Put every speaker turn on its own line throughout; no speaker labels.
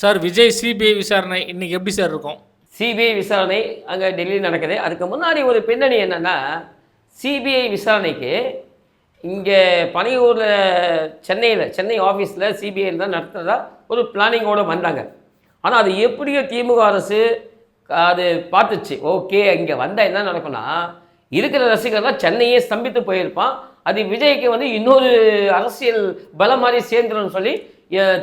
Sir Vijay CBI விசாரணை இன்னைக்கு எப்படி சார் இருக்கும்?
சிபிஐ விசாரணை அங்கே டெல்லியில் நடக்குது. அதுக்கு முன்னாடி ஒரு பின்னணி என்னென்னா சிபிஐ விசாரணைக்கு இங்கே பனையூரில் சென்னையில் சென்னை ஆஃபீஸில் சிபிஐயில் தான் நடத்துகிறதா ஒரு பிளானிங்கோடு வந்தாங்க. ஆனால் அது எப்படியோ திமுக அரசு அது பார்த்துச்சு. ஓகே இங்கே வந்தால் என்ன நடக்கும்னா இருக்கிற ரசிகர்லாம் சென்னையே ஸ்தம்பித்து போயிருப்பான். அது விஜய்க்கு வந்து இன்னொரு அரசியல் பலம் மாதிரி சேர்ந்துரும்னு சொல்லி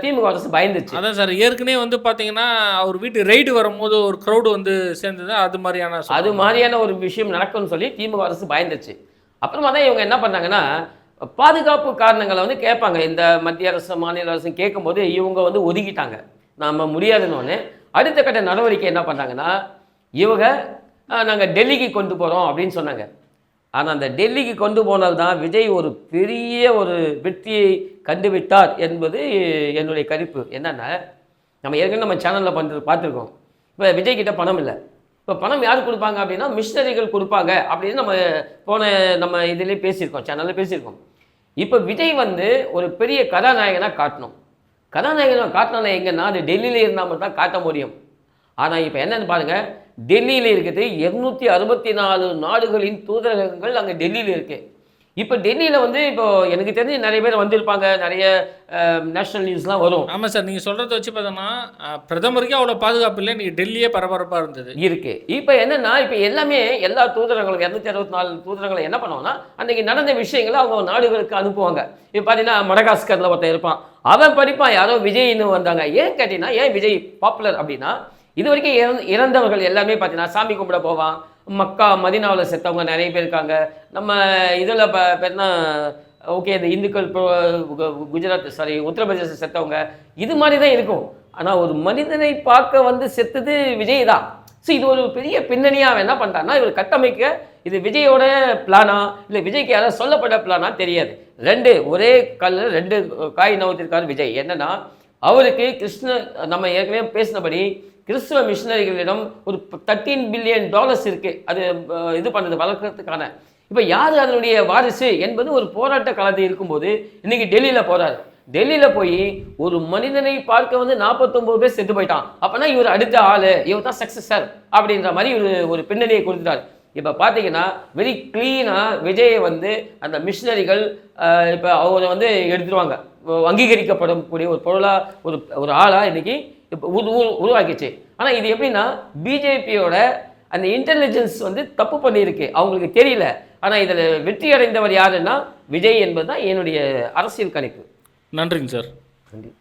திமுக அரசு பயந்துச்சு.
அதான் சார் ஏற்கனவே வந்து பார்த்தீங்கன்னா அவர் வீட்டு ரைடு வரும்போது ஒரு க்ரௌடு வந்து சேர்ந்தது அது மாதிரியான
அது மாதிரியான ஒரு விஷயம் நடக்கும்னு சொல்லி திமுக அரசு பயந்துச்சு. அப்புறமா தான் இவங்க என்ன பண்ணாங்கன்னா பாதுகாப்பு காரணங்களை வந்து கேட்பாங்க. இந்த மத்திய அரசு மாநில அரசு கேட்கும்போது இவங்க வந்து ஒதுக்கிட்டாங்க. நாம முடியாதுன்னு. அடுத்த கட்ட நடவடிக்கை என்ன பண்ணாங்கன்னா இவங்க நாங்கள் டெல்லிக்கு கொண்டு போகிறோம் அப்படின்னு சொன்னாங்க. ஆனால் அந்த டெல்லிக்கு கொண்டு போனது தான் விஜய் ஒரு பெரிய ஒரு வெற்றியை கண்டுவிட்டார் என்பது என்னுடைய கருப்பு என்னென்னா நம்ம ஏற்கனவே நம்ம சேனலில் பண்ணுறது பார்த்துருக்கோம். இப்போ விஜய் கிட்ட பணம் இல்லை. இப்போ பணம் யார் கொடுப்பாங்க அப்படின்னா மிஷினரிகள் கொடுப்பாங்க அப்படின்னு நம்ம போன நம்ம இதிலே பேசியிருக்கோம் சேனலில் பேசியிருக்கோம். இப்போ விஜய் வந்து ஒரு பெரிய கதாநாயகனாக காட்டணும். கதாநாயகனாக காட்டினா எங்கன்னா அது டெல்லியில் இருந்தால் மட்டும் தான் காட்ட முடியும். ஆனால் இப்போ என்னென்னு பாருங்கள் டெல்லியில் இருக்குது. இருநூத்தி அறுபத்தி நாலு நாடுகளின் தூதரகங்கள் அங்கே டெல்லியில் இருக்குது இப்போ டெல்லியில் வந்து இப்போ எனக்கு தெரிஞ்சு நிறைய பேர் வந்திருப்பாங்க நிறைய நேஷனல் நியூஸ்லாம் வரும்.
ஆமாம் சார் நீங்கள் சொல்கிறத வச்சு பார்த்தோன்னா அஹ், பிரதமருக்கே அவ்வளோ பாதுகாப்பு இல்லை இன்னைக்கு டெல்லியே பரபரப்பாக இருந்தது.
இருக்கு. இப்போ என்னன்னா இப்போ எல்லாமே எல்லா தூதரங்களும் இரநூத்தி அறுபத்தி நாலு தூதரங்களை என்ன பண்ணுவாங்கன்னா அன்னைக்கு நடந்த விஷயங்களை அவங்க நாடுகளுக்கு அனுப்புவாங்க. இப்போ பார்த்தீங்கன்னா மடகாஸ்கரில் ஒருத்தன் இருப்பான். அவன் படிப்பான் யாரோ விஜய்னு வந்தாங்க. ஏன் கேட்டீங்கன்னா ஏன் விஜய் பாப்புலர் அப்படின்னா இது வரைக்கும் இறந்த இறந்தவர்கள் எல்லாமே பார்த்தீங்கன்னா சாமி கும்பிட போவான் மக்கா மதினாவில் செத்தவங்க நிறைய பேர் இருக்காங்க. நம்ம இதில் பார்த்தீங்கன்னா ஓகே இந்த இந்துக்கள் குஜராத் சாரி உத்தரப்பிரதேச செத்தவங்க இது மாதிரி தான் இருக்கும். ஆனால் ஒரு மனிதனை பார்க்க வந்து செத்தது விஜய் தான். ஸோ இது ஒரு பெரிய பின்னணியாக என்ன பண்ணுறான்னா இவர் கட்டமைக்க இது விஜயோட பிளானா இல்லை விஜய்க்கு யாராவது சொல்லப்பட்ட பிளானா தெரியாது. ரெண்டு ஒரே கல்லில் ரெண்டு காய் நவுத்திருக்காரு விஜய். என்னென்னா அவருக்கு கிருஷ்ண நம்ம ஏற்கனவே பேசினபடி கிறிஸ்துவ மிஷினரிகளிடம் ஒரு தேர்ட்டீன் பில்லியன் டாலர்ஸ் இருக்குது அது இது பண்ணுறது வளர்க்கறதுக்கான. இப்போ யார் அதனுடைய வாரிசு என்பது ஒரு போராட்ட காலத்தில் இருக்கும்போது இன்னைக்கு டெல்லியில் போகிறார் டெல்லியில் போய் ஒரு மனிதனை பார்க்க வந்து நாற்பத்தொம்பது பேர் செத்து போயிட்டான். அப்போனா இவர் அடுத்த ஆள் இவர் தான் சக்ஸஸர் அப்படின்ற மாதிரி ஒரு ஒரு பின்னணியை கொடுத்துட்டார். இப்போ பார்த்தீங்கன்னா வெரி க்ளீனாக விஜயை வந்து அந்த மிஷினரிகள் இப்போ அவரை வந்து எடுத்துருவாங்க. அங்கீகரிக்கப்படும் கூடிய ஒரு பொருளாக ஒரு ஒரு ஆளாக இன்னைக்கு இப்போ உரு உரு- உருவாக்கிச்சு. ஆனால் இது எப்படின்னா பிஜேபியோட அந்த இன்டெலிஜென்ஸ் வந்து தப்பு பண்ணியிருக்கு. அவங்களுக்கு தெரியல. ஆனால் இதில் வெற்றி அடைந்தவர் யாருன்னா விஜய் என்பது தான் என்னுடைய அரசியல் கணிப்பு.
நன்றிங்க சார்.
நன்றி.